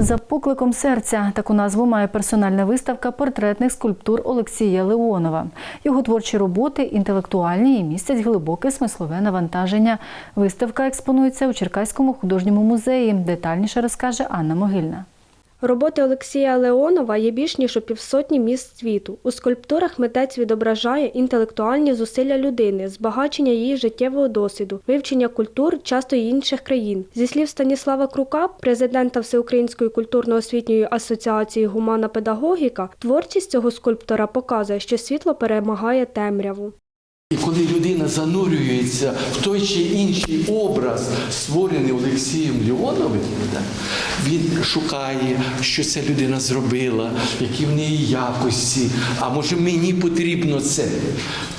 За покликом серця таку назву має персональна виставка портретних скульптур Олексія Леонова. Його творчі роботи інтелектуальні і містять глибоке смислове навантаження. Виставка експонується у Черкаському художньому музеї. Детальніше розкаже Анна Могильна. Роботи Олексія Леонова є більш ніж у півсотні міст світу. У скульптурах митець відображає інтелектуальні зусилля людини, збагачення її життєвого досвіду, вивчення культур, часто й інших країн. Зі слів Станіслава Крука, президента Всеукраїнської культурно-освітньої асоціації Гумана педагогіка, творчість цього скульптора показує, що світло перемагає темряву. І коли людина занурюється в той чи інший образ, створений Олексієм Леоновим, він шукає, що ця людина зробила, які в неї якості, а може мені потрібно це.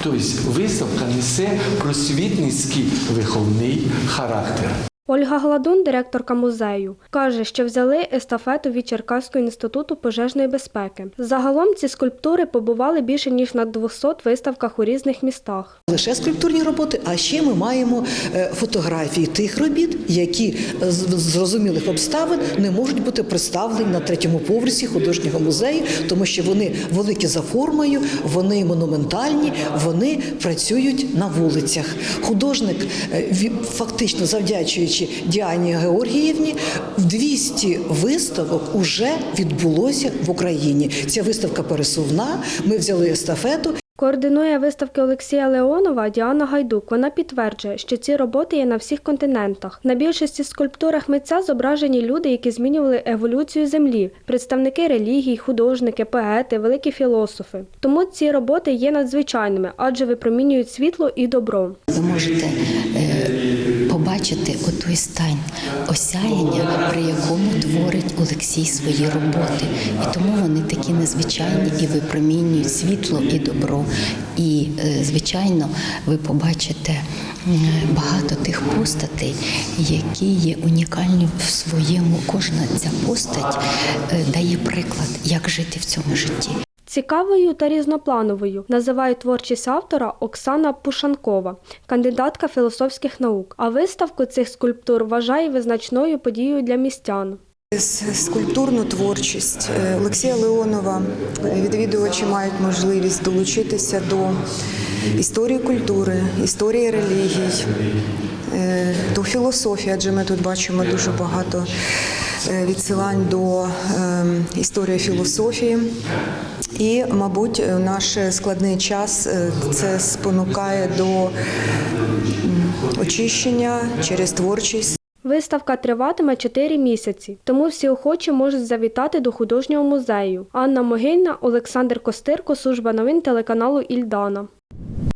Тобто виставка несе просвітницький виховний характер. Ольга Гладун, директорка музею, каже, що взяли естафету від Черкаського інституту пожежної безпеки. Загалом ці скульптури побували більше ніж на 200 виставках у різних містах. Лише скульптурні роботи, а ще ми маємо е, фотографії тих робіт, які з з зрозумілих обставин не можуть бути представлені на третьому поверсі художнього музею, тому що вони великі за формою, вони монументальні, вони працюють на вулицях. Художник е, фактично завдячуючи Діані Георгіївні, в 200 виставок уже відбулося в Україні. Ця виставка пересувна. Ми взяли естафету. Координує виставки Олексія Леонова Діана Гайдук. Вона підтверджує, що ці роботи є на всіх континентах. На більшості скульптурах митця зображені люди, які змінювали еволюцію землі, представники релігій, художники, поети, великі філософи. Тому ці роботи є надзвичайними, адже випромінюють світло і добро. Ви можете е, побачити отой стан осяяння, при якому творить Олексій свої роботи. І тому вони такі незвичайні і випромінюють світло і добро. І, е, звичайно, ви побачите багато тих постатей, які є унікальні в своєму. Кожна ця постать е, дає приклад, як жити в цьому житті. Цікавою та різноплановою називає творчість автора Оксана Пушанкова, кандидатка філософських наук. А виставку цих скульптур вважає визначною подією для містян. Скульптурну творчість е, Олексія Леонова відвідувачі мають можливість долучитися до історії культури, історії релігій, е, до філософії, адже ми тут бачимо дуже багато відсилань до е, історії філософії. І, мабуть, наш складний час е, це спонукає до очищення через творчість. Виставка триватиме 4 місяці, тому всі охочі можуть завітати до художнього музею. Анна Могильна, Олександр Костирко, служба новин телеканалу Ільдана.